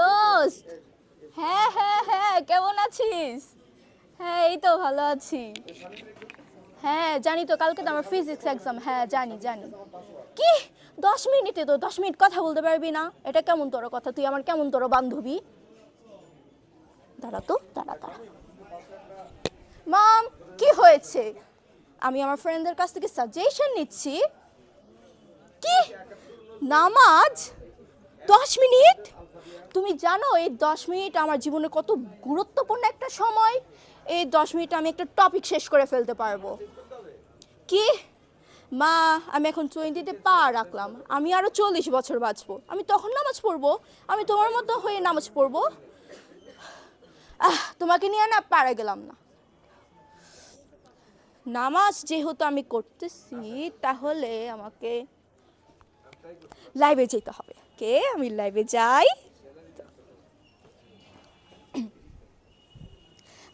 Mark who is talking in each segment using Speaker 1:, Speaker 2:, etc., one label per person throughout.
Speaker 1: দোস্ত। হ্যাঁ হ্যাঁ হ্যাঁ কেমন আছিস? হ্যাঁ এই তো ভালো আছি। হ্যাঁ জানি তো কালকে তো আমার ফিজিক্স এক্সাম হ্যাঁ জানি জানি। কি? দশ মিনিটে তো দশ মিনিট কথা বলতে পারবি না? এটা কেমন তোর কথা? তুই আমার কেমন তোর বান্ধবী? দাঁড়া তো, দাঁড়া দাঁড়া। মাম, কি হয়েছে? আমি আমার ফ্রেন্ডদের কাছ থেকে সাজেশন নিচ্ছি। কি? নামাজ? দশ মিনিট? তুমি জানো, এই দশ মিনিট আমার জীবনে কত গুরুত্বপূর্ণ একটা সময়। এই দশ মিনিট আমি একটা টপিক শেষ করে ফেলতে পারব। কি? মা, আমি এখন টোয়েন্টিতে পা রাখলাম। আমি আরও চল্লিশ বছর বাঁচবো। আমি তখন নামাজ পড়ব। আমি তোমার মতো হয়ে নামাজ পড়ব। আহ, তোমাকে নিয়ে না পারা গেলাম না। নামাজ যেহেতু আমি করতেছি, তাহলে আমাকে লাইভে যেতে হবে। কে আমি লাইভে যাই।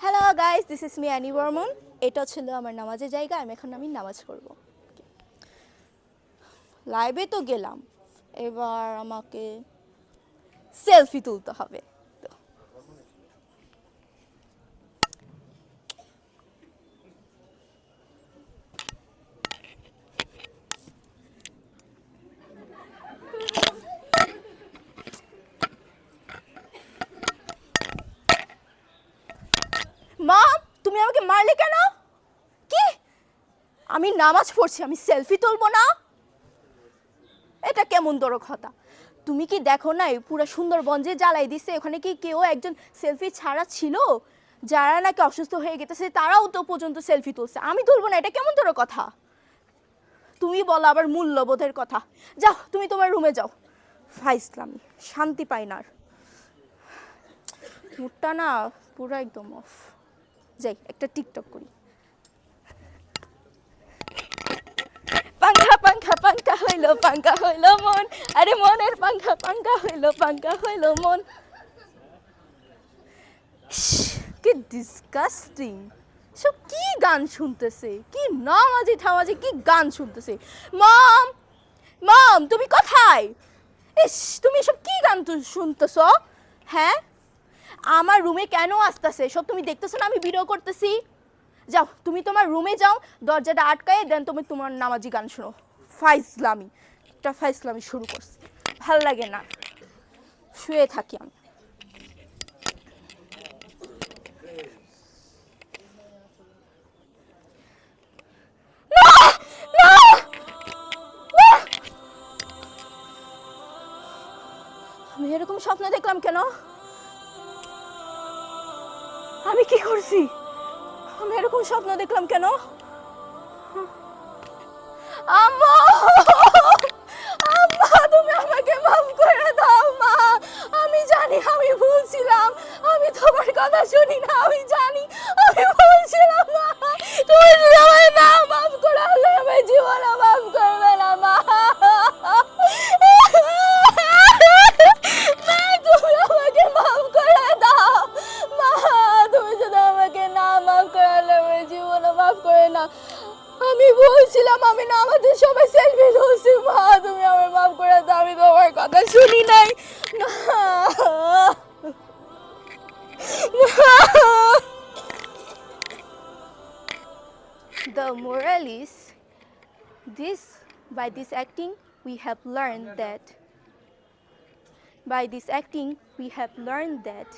Speaker 1: Hello guys this is me Annie Barman এটা ছিল আমার নামাজের জায়গা, আমি এখন আমি নামাজ করব লাইভে তো গেলাম। এবার আমাকে সেলফি তুলতে হবে তো মা তুমি আমাকে মারলে কেন? কি? আমি নামাজ পড়ছি, আমি সেলফি তুলবো না? এটা কেমন তোর কথা তুমি কি দেখো না, এই পুরো সুন্দরবন যে জ্বালাই দিছে, ওখানে কি কেউ একজন সেলফি ছাড়া ছিল? যারা নাকি অসুস্থ হয়ে গেছে তারাও তো পর্যন্ত সেলফি তুলছে। আমি তুলবো না, এটা কেমন তোর কথা তুমি বলো আবার মূল্যবোধের কথা। যাও, তুমি তোমার রুমে যাও। ফাইসলামি শান্তি পাই না আর। না পুরো একদম অফ যাই, একটা টিকটক করি। পাঙ্খা পাঙ্খা পাঙ্খা হইল পাঙ্খা হইল মন। আরে মনের পাঙ্খা পাঙ্খা হইল পাঙ্খা হইল মন। কি ডিসকাস্টিং সব কি গান শুনতেছে? কি নামাজি থামাজি কি গান শুনতেছে? মম মম, তুমি কোথায়? ইস, তুমি সব কি গান শুনতেছো? হ্যাঁ? আমার রুমে কেন আসতেছে? সব তুমি দেখতেছো না, আমি ভিডিও করতেছি। যাও, তুমি তোমার রুমে যাও, দরজাটা আটকায় দেন তুমি তোমার নামাজি গান শোনো। ফাইজলামি। একটা ফাইজলামি শুরু করছি। ভালো লাগে না। শুয়ে থাকি আমি! আমি এরকম স্বপ্ন দেখলাম কেন? আমি কি করছি? আমি এরকম স্বপ্ন দেখলাম কেন? তুমি আমাকে মাফ করে দাও, মা। আমি জানি আমি ভুল ছিলাম। আমি তোমার কথা শুনি না, আমি আমি বলছিলাম আমি না আমাদের সবাই সেলফি তুলছি মা তুমি আমার মাফ করে দাও আমি তোমার কথা শুনি নাই না The moral is this by this acting we have learned that by this acting we have learned that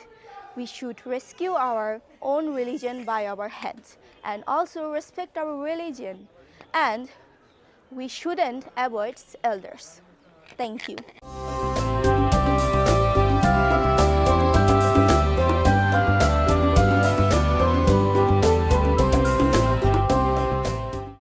Speaker 1: we should rescue our own religion by our hands and also respect our religion. And we shouldn't avoid elders. Thank you